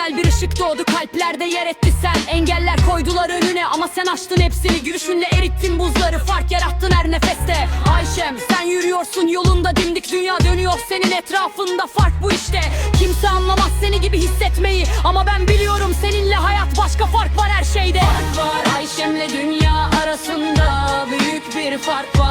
ışık doğdu kalplerde yer etti sen. Engeller koydular önüne ama sen açtın hepsini. Gülüşünle erittin buzları fark yarattın her nefeste. Ayşem sen yürüyorsun yolunda dimdik dünya dönüyor senin etrafında. Fark bu işte. Kimse anlamaz seni gibi hissetmeyi. Ama ben biliyorum seninle hayat başka fark var her şeyde. Fark var Ayşem'le dünya arasında. Büyük bir fark var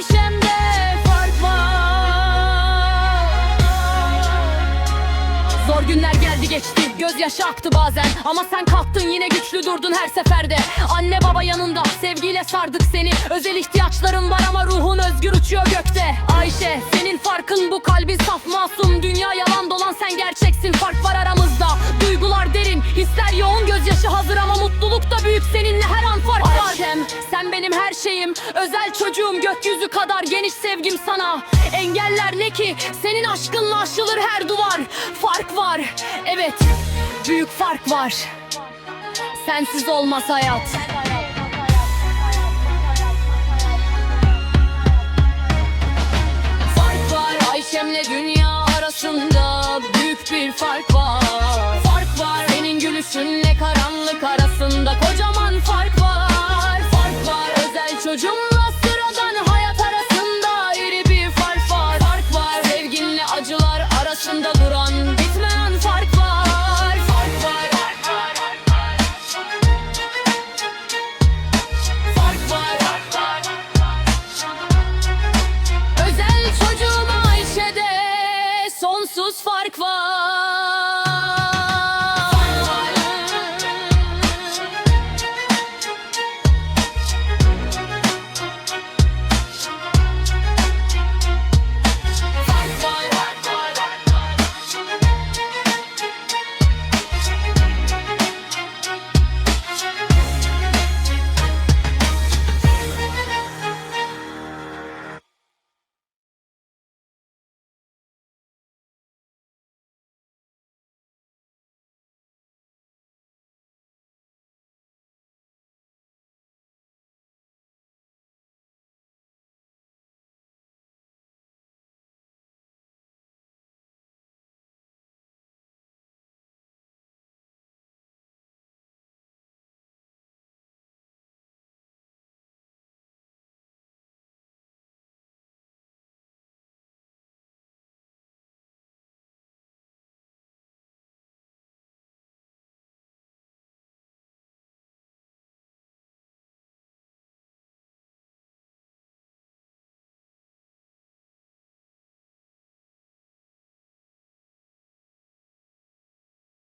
Ayşem'de fark var. Zor günler geldi geçti Gözyaşı aktı bazen. Ama sen kalktın yine güçlü durdun her seferde. Anne baba yanında Sevgiyle sardık seni. Özel ihtiyaçların var ama ruhun özgür uçuyor gökte. Ayşe senin farkın bu kalbin saf masum. Dünya yalan dolan sen gerçeksin. Fark var aramızda. Duygular derin Hisler yoğun. Gözyaşı hazır ama mutluluk da büyük. Seninle her an fark Ayşem sen benim her şeyim. Özel çocuğum gökyüzü kadar geniş sevgim sana. Engeller ne ki? Senin aşkınla aşılır her duvar. Fark var. Evet büyük fark var. Sensiz olmaz hayat. Fark var Ayşem'le dünya arasında. Büyük bir fark var. Fark var. Senin gülüşünle karanlık arasında başında duran bitmeyen fark var. Özel çocuğum Ayşe'de sonsuz fark var.